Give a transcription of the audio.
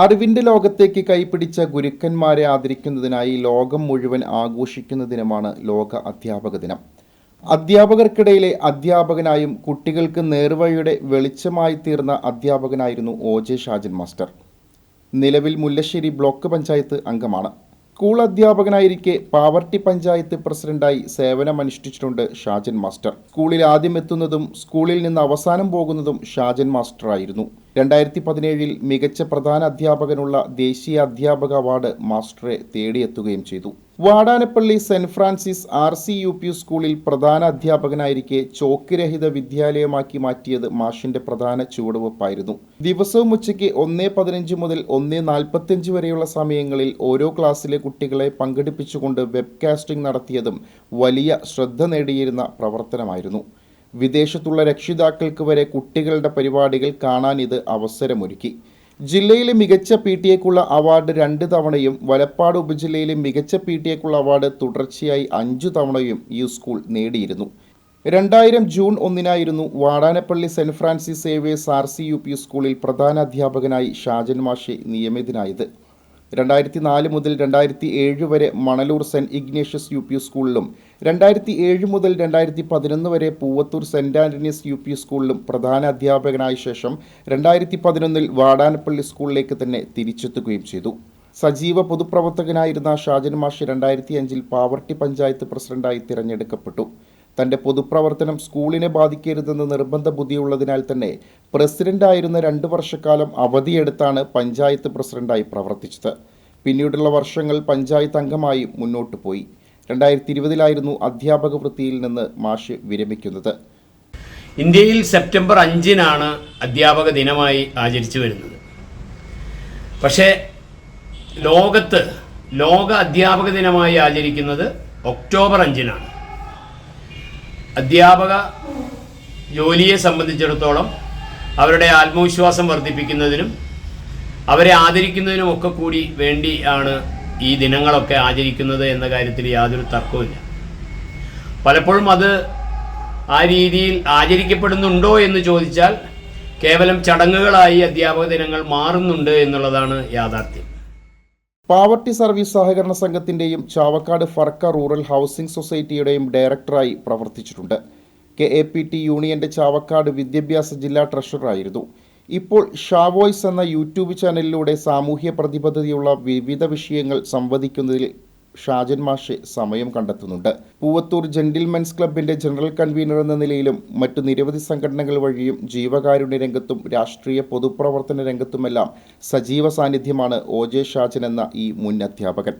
അറിവിന്റെ ലോകത്തേക്ക് കൈപിടിച്ച ഗുരുക്കന്മാരെ ആദരിക്കുന്നതിനായി ലോകം മുഴുവൻ ആഘോഷിക്കുന്ന ദിനമാണ് ലോക അധ്യാപക ദിനം. അധ്യാപകർക്കിടയിലെ അധ്യാപകനായും കുട്ടികൾക്ക് നേർവഴിയുടെ വെളിച്ചമായി തീർന്ന അധ്യാപകനായിരുന്നു ഒ. ജെ. ഷാജൻ മാസ്റ്റർ. നിലവിൽ മുല്ലശ്ശേരി ബ്ലോക്ക് പഞ്ചായത്ത് അംഗമാണ്. സ്കൂൾ അധ്യാപകനായിരിക്കെ പാവർട്ടി പഞ്ചായത്ത് പ്രസിഡന്റായി സേവനമനുഷ്ഠിച്ചിട്ടുണ്ട് ഷാജൻ മാസ്റ്റർ. സ്കൂളിൽ ആദ്യം എത്തുന്നതും സ്കൂളിൽ നിന്ന് അവസാനം പോകുന്നതും ഷാജൻ മാസ്റ്റർ ആയിരുന്നു രണ്ടായിരത്തി പതിനേഴിൽ മികച്ച പ്രധാന അധ്യാപകനുള്ള ദേശീയ അധ്യാപക അവാർഡ് മാസ്റ്ററെ തേടിയെത്തുകയും ചെയ്തു. Vadanappally saint Francis R C U P സ്കൂളിൽ പ്രധാന അധ്യാപകനായിരിക്കെ ചോക്കുരഹിത വിദ്യാലയമാക്കി മാറ്റിയത് മാഷിന്റെ പ്രധാന ചുവടുവെപ്പായിരുന്നു. ദിവസവും ഉച്ചയ്ക്ക് ഒന്നേ പതിനഞ്ച് മുതൽ ഒന്നേ നാൽപ്പത്തിയഞ്ച് വരെയുള്ള സമയങ്ങളിൽ ഓരോ ക്ലാസ്സിലെ കുട്ടികളെ പങ്കെടുപ്പിച്ചുകൊണ്ട് വെബ്കാസ്റ്റിംഗ് നടത്തിയതും വലിയ ശ്രദ്ധ നേടിയിരുന്ന പ്രവർത്തനമായിരുന്നു. വിദേശത്തുള്ള രക്ഷിതാക്കൾക്ക് വരെ കുട്ടികളുടെ പരിപാടികൾ കാണാൻ ഇത് അവസരമൊരുക്കി. ജില്ലയിലെ മികച്ച പി ടി എക്കുള്ള അവാർഡ് രണ്ട് തവണയും വലപ്പാട് ഉപജില്ലയിലെ മികച്ച പി ടി എക്കുള്ള അവാർഡ് തുടർച്ചയായി അഞ്ചു തവണയും ഈ സ്കൂൾ നേടിയിരുന്നു. രണ്ടായിരം June ഒന്നിനായിരുന്നു Vadanappally saint Francis Xaviers R C U P സ്കൂളിൽ പ്രധാന അധ്യാപകനായി ഷാജൻ മാഷെ നിയമിതനായത്. രണ്ടായിരത്തി നാല് മുതൽ രണ്ടായിരത്തി ഏഴ് വരെ Manalur saint Ignatius U P സ്കൂളിലും രണ്ടായിരത്തി ഏഴ് മുതൽ രണ്ടായിരത്തി പതിനൊന്ന് വരെ Poovathur saint Antony's U P സ്കൂളിലും പ്രധാന അധ്യാപകനായ ശേഷം രണ്ടായിരത്തി പതിനൊന്നിൽ വാടാനപ്പള്ളി സ്കൂളിലേക്ക് തന്നെ തിരിച്ചെത്തുകയും ചെയ്തു. സജീവ പൊതുപ്രവർത്തകനായിരുന്ന ഷാജൻ മാഷി രണ്ടായിരത്തി അഞ്ചിൽ പാവർട്ടി പഞ്ചായത്ത് പ്രസിഡന്റായി തിരഞ്ഞെടുക്കപ്പെട്ടു. തന്റെ പൊതുപ്രവർത്തനം സ്കൂളിനെ ബാധിക്കരുതെന്ന് നിർബന്ധ ബുദ്ധിയുള്ളതിനാൽ തന്നെ പ്രസിഡന്റായിരുന്ന രണ്ട് വർഷക്കാലം അവധിയെടുത്താണ് പഞ്ചായത്ത് പ്രസിഡന്റായി പ്രവർത്തിച്ചത്. പിന്നീടുള്ള വർഷങ്ങൾ പഞ്ചായത്ത് അംഗമായി മുന്നോട്ടു പോയി. രണ്ടായിരത്തി ഇരുപതിലായിരുന്നു അധ്യാപക വൃത്തിയിൽ നിന്ന് മാഷ് വിരമിക്കുന്നത്. ഇന്ത്യയിൽ സെപ്റ്റംബർ അഞ്ചിനാണ് അധ്യാപക ദിനമായി ആചരിച്ചു വരുന്നത്. പക്ഷേ ലോകത്ത് ലോക അധ്യാപക ദിനമായി ആചരിക്കുന്നത് ഒക്ടോബർ അഞ്ചിനാണ്. അധ്യാപക ജോലിയെ സംബന്ധിച്ചിടത്തോളം അവരുടെ ആത്മവിശ്വാസം വർദ്ധിപ്പിക്കുന്നതിനും അവരെ ആദരിക്കുന്നതിനും ഒക്കെ കൂടി വേണ്ടി ആണ് ഈ ദിനങ്ങളൊക്കെ ആചരിക്കുന്നത് എന്ന കാര്യത്തിൽ യാതൊരു തർക്കവുമില്ല. പലപ്പോഴും അത് ആ രീതിയിൽ ആചരിക്കപ്പെടുന്നുണ്ടോ എന്ന് ചോദിച്ചാൽ കേവലം ചടങ്ങുകളായി അധ്യാപക ദിനങ്ങൾ മാറുന്നുണ്ട് എന്നുള്ളതാണ് യാഥാർത്ഥ്യം. പാവർട്ടി സർവീസ് സഹകരണ സംഘത്തിന്റെയും ചാവക്കാട് ഫർക്ക റൂറൽ ഹൗസിംഗ് സൊസൈറ്റിയുടെയും ഡയറക്ടറായി പ്രവർത്തിച്ചിട്ടുണ്ട്. കെ എ പി ടി യൂണിയന്റെ ചാവക്കാട് വിദ്യാഭ്യാസ ജില്ലാ ട്രഷററായിരുന്നു. ഇപ്പോൾ ഷാവോയ്സ് എന്ന യൂട്യൂബ് ചാനലിലൂടെ സാമൂഹ്യ പ്രതിബദ്ധതയുള്ള വിവിധ വിഷയങ്ങൾ സംവദിക്കുന്നതിൽ ഷാജൻ മാഷെ സമയം കണ്ടെത്തുന്നുണ്ട്. പൂവത്തൂർ ജെന്റിൽമെൻസ് ക്ലബിന്റെ ജനറൽ കൺവീനർ എന്ന നിലയിലും മറ്റു നിരവധി സംഘടനകൾ വഴിയും ജീവകാരുണ്യ രംഗത്തും രാഷ്ട്രീയ പൊതുപ്രവർത്തന രംഗത്തുമെല്ലാം സജീവ സാന്നിധ്യമാണ് ഒ ജെ ഷാജൻ എന്ന ഈ മുൻ അധ്യാപകൻ.